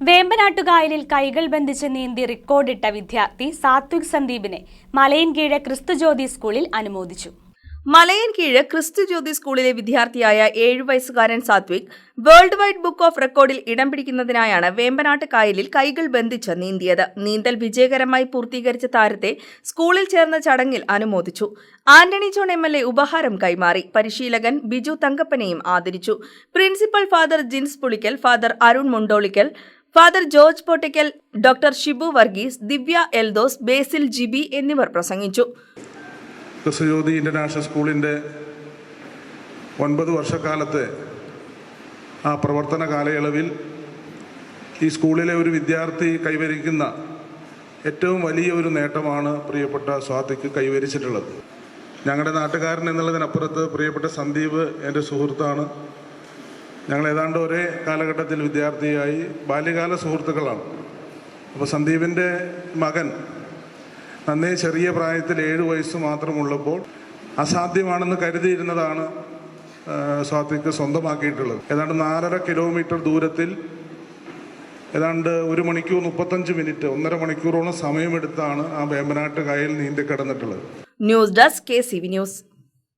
വേമ്പനാട്ടുകായലിൽ കൈകൾ ബന്ധിച്ച് നീന്തി റെക്കോർഡിട്ട വിദ്യാർത്ഥി സാത്വിക് സന്ദീപിനെ മലയൻകീഴ് ക്രിസ്തുജ്യോതി സ്കൂളിൽ അനുമോദിച്ചു. മലയൻകീഴ് ക്രിസ്തു ജ്യോതി സ്കൂളിലെ വിദ്യാർത്ഥിയായ ഏഴു വയസ്സുകാരൻ Satvik world wide book of റെക്കോർഡിൽ ഇടം പിടിക്കുന്നതിനായാണ് വേമ്പനാട്ട് കായലിൽ കൈകൾ ബന്ധിച്ച് നീന്തിയത്. നീന്തൽ വിജയകരമായി പൂർത്തീകരിച്ച താരത്തെ സ്കൂളിൽ ചേർന്ന ചടങ്ങിൽ അനുമോദിച്ചു. Antony John M L A ഉപഹാരം കൈമാറി. പരിശീലകൻ ബിജു തങ്കപ്പനെയും ആദരിച്ചു. Principal father Jins Pulickal father Arun Mundolickal father George Pottickal doctor Shibu Varghese Divya Eldhose Basil Jibi എന്നിവർ പ്രസംഗിച്ചു. ക്രിസ്തുജ്യോതി ഇന്റർനാഷണൽ സ്കൂളിന്റെ ഒൻപത് വർഷക്കാലത്തെ ആ പ്രവർത്തന കാലയളവിൽ ഈ സ്കൂളിലെ ഒരു വിദ്യാർത്ഥി കൈവരിക്കുന്ന ഏറ്റവും വലിയ ഒരു നേട്ടമാണ് പ്രിയപ്പെട്ട സ്വാതിക്ക് കൈവരിച്ചിട്ടുള്ളത്. ഞങ്ങളുടെ നാട്ടുകാരൻ എന്നുള്ളതിനപ്പുറത്ത് പ്രിയപ്പെട്ട സന്ദീപ് എന്റെ സുഹൃത്താണ്. ഞങ്ങൾ ഏതാണ്ട് ഒരേ കാലഘട്ടത്തിൽ വിദ്യാർത്ഥിയായി ബാല്യകാല സുഹൃത്തുക്കളാണ്. അപ്പോൾ സന്ദീപിന്റെ മകൻ നന്നേ ചെറിയ പ്രായത്തിൽ ഏഴ് വയസ്സ് മാത്രമുള്ളപ്പോൾ അസാധ്യമാണെന്ന് കരുതിയിരുന്നതാണ് സ്വാത്വിക്ക് സ്വന്തമാക്കിയിട്ടുള്ളത്. ഏതാണ്ട് നാലര കിലോമീറ്റർ ദൂരത്തിൽ ഏതാണ്ട് ഒരു മണിക്കൂർ മുപ്പത്തഞ്ച് മിനിറ്റ് ഒന്നര മണിക്കൂറോളം സമയമെടുത്താണ് ആ വേമ്പനാട്ട് കായൽ നീന്തി കിടന്നിട്ടുള്ളത് news desk K C V news.